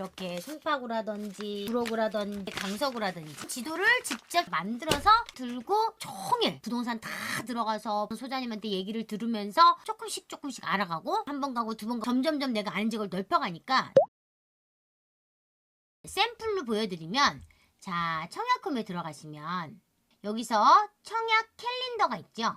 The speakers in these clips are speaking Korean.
이렇게 송파구라든지 구로구라든지 강서구라든지 지도를 직접 만들어서 들고 종일 부동산 다 들어가서 소장님한테 얘기를 들으면서 조금씩 조금씩 알아가고 한 번 가고 두 번 가고 점점점 내가 아는 지역을 넓혀가니까 샘플로 보여드리면 자 청약홈에 들어가시면 여기서 청약 캘린더가 있죠.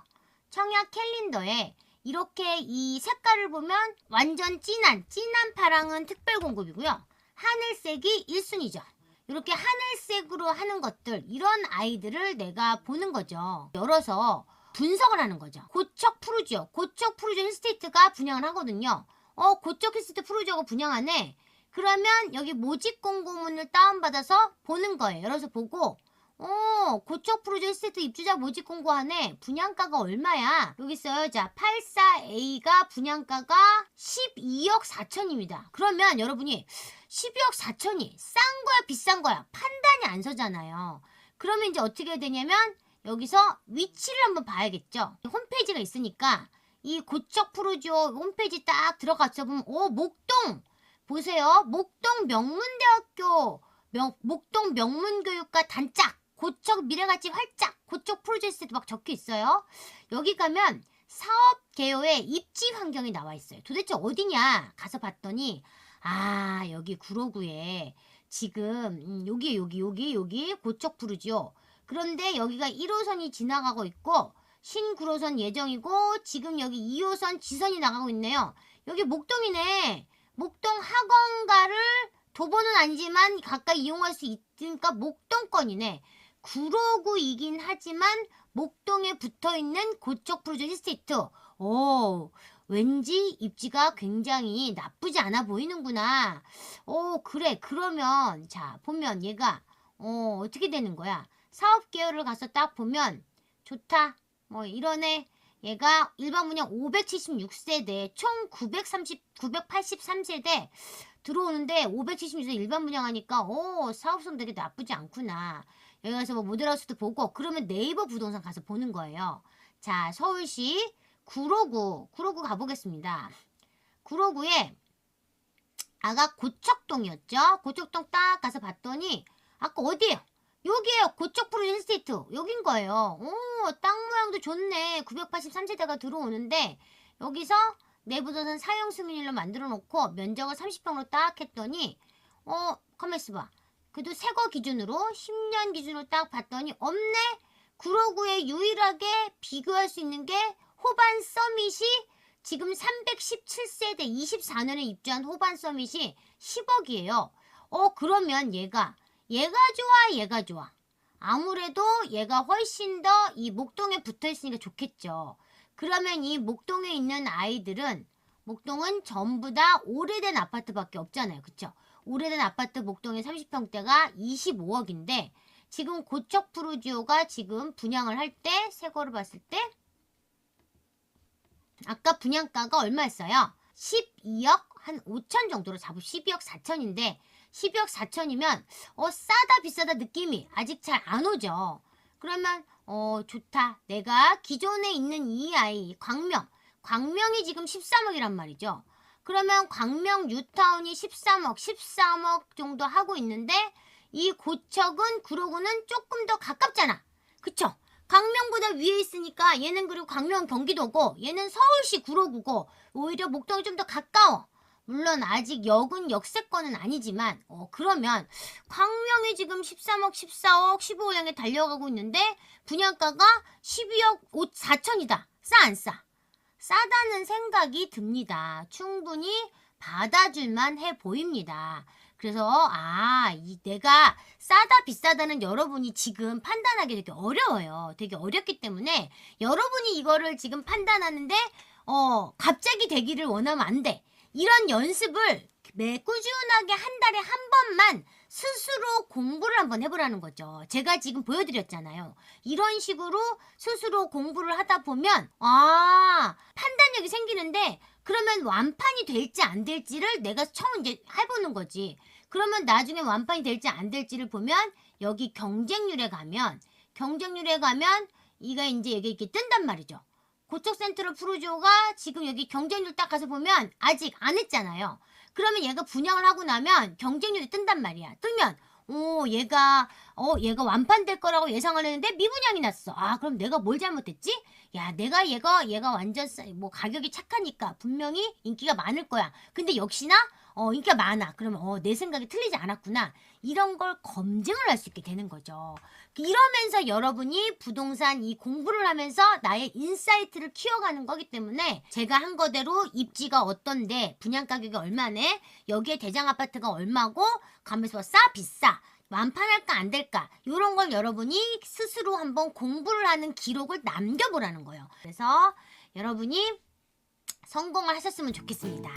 청약 캘린더에 이렇게 이 색깔을 보면 완전 진한 진한 파랑은 특별 공급이고요. 하늘색이 1순위죠. 이렇게 하늘색으로 하는 것들 이런 아이들을 내가 보는 거죠. 열어서 분석을 하는 거죠. 고척 푸르지오, 고척 푸르지오 힐스테이트가 분양을 하거든요. 어, 고척 힐스테이트 푸르지오가 분양하네. 그러면 여기 모집 공고문을 다운받아서 보는 거예요. 열어서 보고 어, 고척 프로젝트 힐스테이트 입주자 모집 공고하네. 분양가가 얼마야? 여기 있어요. 자, 84A가 분양가가 12억 4천입니다. 그러면 여러분이 12억 4천이 싼 거야, 비싼 거야? 판단이 안 서잖아요. 그러면 이제 어떻게 해야 되냐면 여기서 위치를 한번 봐야겠죠. 홈페이지가 있으니까 이 고척 프로지오 홈페이지 딱 들어가서 보면 오, 목동 보세요. 목동 명문대학교 명, 목동 명문교육과 단짝 고척 미래가치 활짝 고척 프로젝트도 막 적혀 있어요. 여기 가면 사업 개요의 입지 환경이 나와 있어요. 도대체 어디냐 가서 봤더니 아 여기 구로구에 지금 음, 여기 여기 여기 여기 고척 푸르지오. 그런데 여기가 1호선이 지나가고 있고 신구로선 예정이고 지금 여기 2호선 지선이 나가고 있네요. 여기 목동이네. 목동 학원가를 도보는 아니지만 가까이 이용할 수 있으니까 목동권이네. 구로구이긴 하지만 목동에 붙어 있는 고척 프로젝트 힐스테이트. 오, 왠지 입지가 굉장히 나쁘지 않아 보이는구나. 오, 그래. 그러면 자, 보면 얘가 어, 어떻게 되는 거야? 사업 계열을 가서 딱 보면 좋다. 뭐 이러네. 얘가 일반 분양 576세대, 총 930, 983세대 들어오는데 576세 일반 분양하니까 오 사업성 되게 나쁘지 않구나. 여기 가서 뭐 모델하우스도 보고 그러면 네이버 부동산 가서 보는 거예요. 자 서울시 구로구 구로구 가보겠습니다. 구로구에 아까 고척동이었죠. 고척동 딱 가서 봤더니 아까 어디에요? 여기에요. 고척 프로 힐스테이트. 여긴 거예요. 오, 땅 모양도 좋네. 983세대가 들어오는데 여기서 내부도선 사용 승인일로 만들어 놓고 면적을 30평으로 딱 했더니 어, 가만 있어 봐. 그래도 새거 기준으로 10년 기준으로 딱 봤더니 없네. 구로구에 유일하게 비교할 수 있는 게 호반 서밋이 지금 317세대 24년에 입주한 호반 서밋이 10억이에요. 어, 그러면 얘가 얘가 좋아, 얘가 좋아. 아무래도 얘가 훨씬 더 이 목동에 붙어 있으니까 좋겠죠. 그러면 이 목동에 있는 아이들은 목동은 전부 다 오래된 아파트밖에 없잖아요. 그쵸? 오래된 아파트 목동의 30평대가 25억인데 지금 고척 프로지오가 지금 분양을 할 때 새거를 봤을 때 아까 분양가가 얼마였어요? 12억 한 5천 정도로 잡으 12억 4천인데 12억 4천이면 어 싸다 비싸다 느낌이 아직 잘 안 오죠. 그러면 어 좋다. 내가 기존에 있는 이 아이 광명 광명이 지금 13억이란 말이죠. 그러면 광명 뉴타운이 13억, 13억 정도 하고 있는데 이 고척은 구로구는 조금 더 가깝잖아. 그쵸? 광명보다 위에 있으니까 얘는 그리고 광명 경기도고 얘는 서울시 구로구고 오히려 목동이 좀 더 가까워. 물론 아직 역은 역세권은 아니지만 어 그러면 광명이 지금 13억, 14억, 15억 향해 달려가고 있는데 분양가가 12억 5, 4천이다. 싸 안 싸? 싸다는 생각이 듭니다. 충분히 받아줄만 해 보입니다. 그래서 아, 이 내가 싸다 비싸다는 여러분이 지금 판단하기 되게 어려워요. 되게 어렵기 때문에 여러분이 이거를 지금 판단하는데 어, 갑자기 되기를 원하면 안 돼. 이런 연습을 매 꾸준하게 한 달에 한 번만 스스로 공부를 한번 해보라는 거죠. 제가 지금 보여드렸잖아요. 이런 식으로 스스로 공부를 하다 보면 아 그러면 완판이 될지 안 될지를 내가 처음 이제 해보는 거지. 그러면 나중에 완판이 될지 안 될지를 보면 여기 경쟁률에 가면 경쟁률에 가면 이가 이제 여기 이렇게 뜬단 말이죠. 고척 센트럴 프로지오가 지금 여기 경쟁률 딱 가서 보면 아직 안 했잖아요. 그러면 얘가 분양을 하고 나면 경쟁률이 뜬단 말이야. 뜨면 오 얘가 어 얘가 완판될 거라고 예상을 했는데 미분양이 났어. 아 그럼 내가 뭘 잘못했지? 야 내가 얘가 얘가 완전 싸- 뭐 가격이 착하니까 분명히 인기가 많을 거야. 근데 역시나 어 인기가 많아. 그러면 어 내 생각이 틀리지 않았구나. 이런 걸 검증을 할 수 있게 되는 거죠. 이러면서 여러분이 부동산 이 공부를 하면서 나의 인사이트를 키워가는 거기 때문에 제가 한 거대로 입지가 어떤데 분양 가격이 얼마네 여기에 대장 아파트가 얼마고 가면서 싸 비싸 완판할까 안 될까 이런 걸 여러분이 스스로 한번 공부를 하는 기록을 남겨보라는 거예요. 그래서 여러분이 성공을 하셨으면 좋겠습니다.